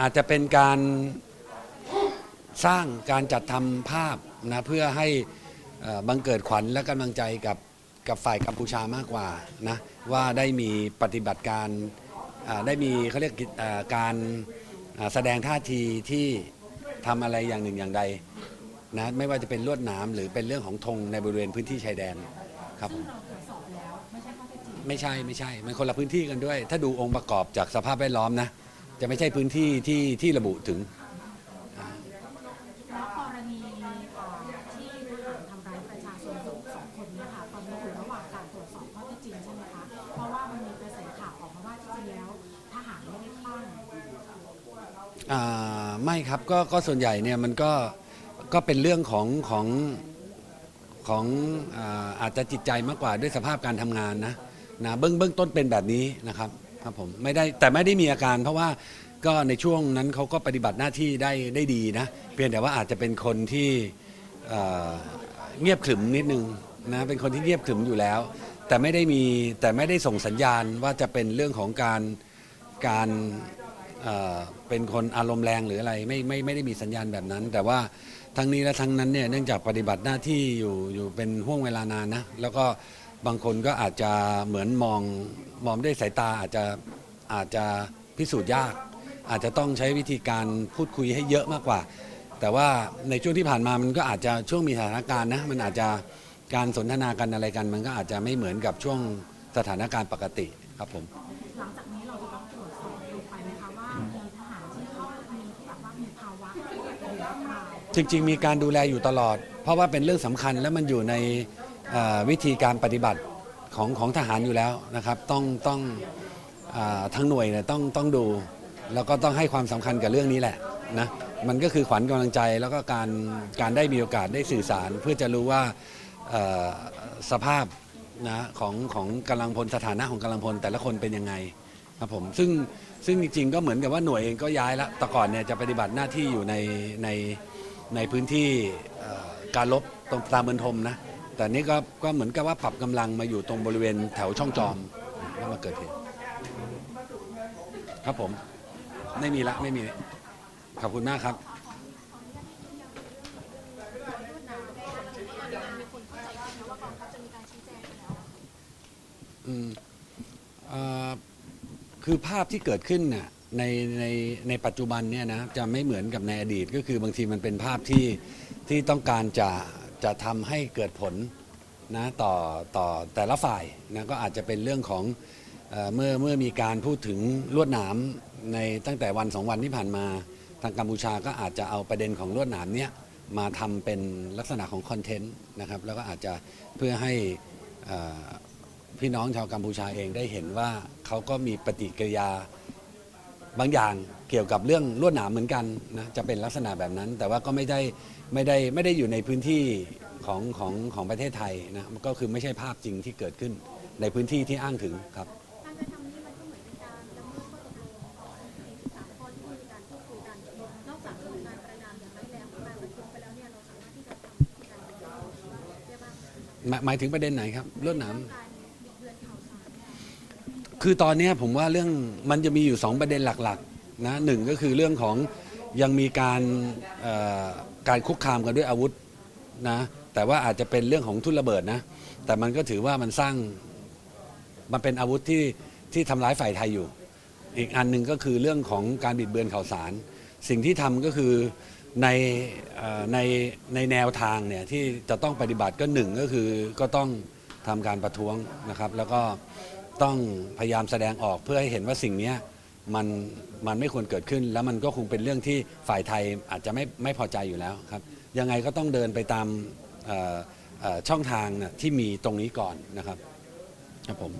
อาจจะเป็นการสร้างการจัดทำภาพนะเพื่อให้เอ่อบังเกิดขวัญและกำลังใจกับกับฝ่ายกัมพูชามากกว่านะว่าได้มีปฏิบัติการอ่าได้มีเขาเรียกกิจอ่าการอ่าแสดงท่าทีที่ทำอะไรอย่างหนึ่งอย่างใดนะไม่ว่าจะเป็นลวดหนามหรือเป็นเรื่องของธงในบริเวณพื้นที่ชายแดนครับผมเราตรวจสอบแล้วไม่ใช่ข้อเท็จจริงไม่ใช่ไม่ใช่ มันคนละพื้นที่กันด้วย ถ้าดูองค์ประกอบจากสภาพแวดล้อมนะ จะไม่ใช่พื้นที่ที่ที่ระบุถึง แล้วกรณีเอ่อที่ทหารทำร้ายประชาชนสองสองคนเนี่ยค่ะตอนนี้อยู่ระหว่างการตรวจสอบข้อเท็จจริงใช่ไหมคะเพราะว่ามันมีกระแสข่าวออกมาว่าจริงๆแล้วทหารไม่ได้คลั่งอ่าไม่ครับก็ก็ส่วนใหญ่เนี่ยมันก็ก็เป็นเรื่องของของของอาอาจจะจิตใจมากกว่าด้วยสภาพการทำงานนะนะเบื้องเบื้องต้นเป็นแบบนี้นะครับ ครับผมไม่ได้แต่ไม่ได้มีอาการ เพราะว่าก็ในช่วงนั้นเขาก็ปฏิบัติหน้าที่ได้ได้ดีนะ เพียงแต่ว่าอาจจะเป็นคนที่เอ่อเงียบขรึมนิดนึงนะเป็นคนที่เงียบขรึมอยู่แล้ว แต่ไม่ได้มีแต่ไม่ได้ส่งสัญญาณว่าจะเป็นเรื่องของการการเอ่อเป็นคนอารมณ์แรงหรืออะไรไม่ไม่ไม่ได้มีสัญญาณแบบนั้น แต่ว่าทั้งนี้และทั้งนั้นเนี่ยเนื่องจากปฏิบัติหน้าที่อยู่อยู่เป็นห่วงเวลานานนะแล้วก็ บางคนก็อาจจะเหมือนมองมองด้วยสายตาอาจจะอาจจะพิสูจน์ยาก อาจจะต้องใช้วิธีการพูดคุยให้เยอะมากกว่า แต่ว่าในช่วงที่ผ่านมามันก็อาจจะช่วงมีสถานการณ์นะมันอาจจะการสนทนากันอะไรกัน มันก็อาจจะไม่เหมือนกับช่วงสถานการณ์ปกติครับผมหลังจากนี้เราจะต้องตรวจสอบลงไปไหมคะว่ามีทหารที่เขามีแบบว่ามีภาวะหรือเปล่าจริง ๆ มีการดูแลอยู่ตลอด เพราะว่าเป็นเรื่องสำคัญและมันอยู่ในเอ่อ วิธีการปฏิบัติของของทหารอยู่แล้วนะครับ ต้องต้องอทั้งหน่วยเนี่ยต้องต้องดู แล้วก็ต้องให้ความสำคัญกับเรื่องนี้แหละนะมันก็คือขวัญกำลังใจแล้วก็การการได้มีโอกาสได้สื่อสาร เพื่อจะรู้ว่าสภาพนะของของกำลังพลสถานะของกำลังพลแต่ละคนเป็นยังไงครับผมซึ่งซึ่งจริงๆก็เหมือนกับว่าหน่วยเองก็ย้ายละแต่ก่อนเนี่ยจะปฏิบัติหน้าที่อยู่ในในในพื้นที่การลบตรงตามเมืองทมนะ แต่นี้ก็ก็เหมือนกับว่าปรับกำลังมาอยู่ตรงบริเวณแถวช่องจอมแล้วมาเกิดเหตุครับผม ไม่มีละไม่มีขอบคุณมากครับ อืมเอ่อคือภาพที่เกิดขึ้นน่ะในในในปัจจุบันเนี่ยนะจะไม่เหมือนกับในอดีตก็คือบางทีมันเป็นภาพที่ที่ต้องการจะ จะทำให้เกิดผลนะต่อต่อแต่ละฝ่ายนะก็อาจจะเป็นเรื่องของเอ่อเมื่อเมื่อมีการพูดถึงลวดหนามในตั้งแต่วันสองวันที่ผ่านมา ทางกัมพูชาก็อาจจะเอาประเด็นของลวดหนามเนี้ยมาทำเป็นลักษณะของคอนเทนต์นะครับแล้วก็อาจจะเพื่อให้เอ่อ พี่น้องชาวกัมพูชาเองได้เห็นว่าเขาก็มีปฏิกิริยา บางอย่างเกี่ยวกับเรื่องลวดหนามเหมือนกันนะจะเป็นลักษณะแบบนั้น แต่ว่าก็ไม่ได้ไม่ได้ไม่ได้อยู่ในพื้นที่ของของของประเทศไทยนะมันก็คือไม่ใช่ภาพจริงที่เกิดขึ้นในพื้นที่ที่อ้างถึงครับ การกระทำนี้มันก็เหมือนเป็นการละเมิดข้อตกลงของ43ข้อที่มีการพูดคุยกันนอกจากจะมีการประนามอย่างร้ายแรงของการประชุมไปแล้วเนี่ยเราสามารถที่จะทำการเยียวยาได้บ้างไหมหมายหมายถึงประเด็นไหนครับลวดหนาม การบิดเบือนข่าวสารเนี่ย คือตอนนี้ผมว่าเรื่องมันจะมีอยู่ 2 ประเด็นหลักๆนะหนึ่งก็คือเรื่องของยังมีการการคุกคามกันด้วยอาวุธนะแต่ว่าอาจจะเป็นเรื่องของทุนระเบิดนะแต่มันก็ถือว่ามันสร้างมันเป็นอาวุธที่ที่ทำร้ายฝ่ายไทยอยู่ อีกอันหนึ่งก็คือเรื่องของการบิดเบือนข่าวสาร สิ่งที่ทำก็คือในอในในแนวทางเนี่ยที่จะต้องปฏิบัติก็หนึ่งก็คือก็ต้องทำการประท้วงนะครับ แล้วก็ ต้องพยายามแสดงออกเพื่อให้เห็นว่าสิ่งนี้มันมันไม่ควรเกิดขึ้น แล้วมันก็คงเป็นเรื่องที่ฝ่ายไทยอาจจะไม่ไม่พอใจอยู่แล้วครับ ยังไงก็ต้องเดินไปตามช่องทางที่มีตรงนี้ก่อนนะครับครับผม